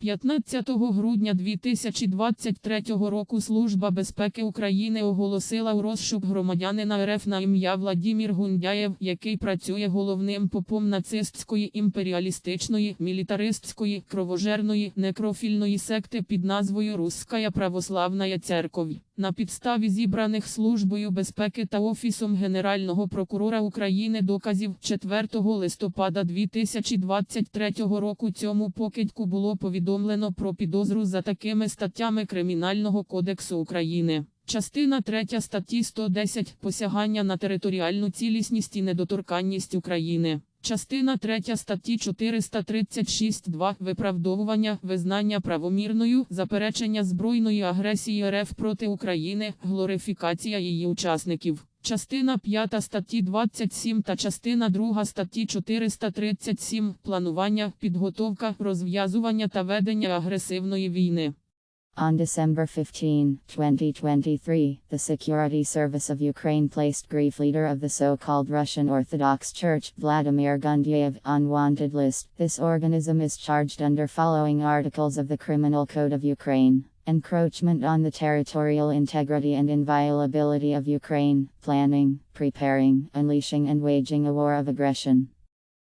15 грудня 2023 року Служба безпеки України оголосила у розшук громадянина РФ на ім'я Владімір Гундяєв, який працює головним попом нацистської імперіалістичної, мілітаристської, кровожерної, некрофільної секти під назвою Русская православна Церковь. На підставі зібраних Службою безпеки та Офісом Генерального прокурора України доказів 4 листопада 2023 року цьому покидьку було повідомлено про підозру за такими статтями Кримінального кодексу України. Частина 3 статті 110 посягання на територіальну цілісність і недоторканність України. Частина 3 статті 436.2 виправдовування, визнання правомірною, заперечення збройної агресії РФ проти України, глорифікація її учасників. Частина 5 статті 27 та частина 2 статті 437 планування, підготовка, розв'язування та ведення агресивної війни. On December 15, 2023, the Security Service of Ukraine placed grief leader of the so-called Russian Orthodox Church, Vladimir Gundyev, on wanted list. This organism is charged under following articles of the Criminal Code of Ukraine. Encroachment on the territorial integrity and inviolability of Ukraine, planning, preparing, unleashing and waging a war of aggression.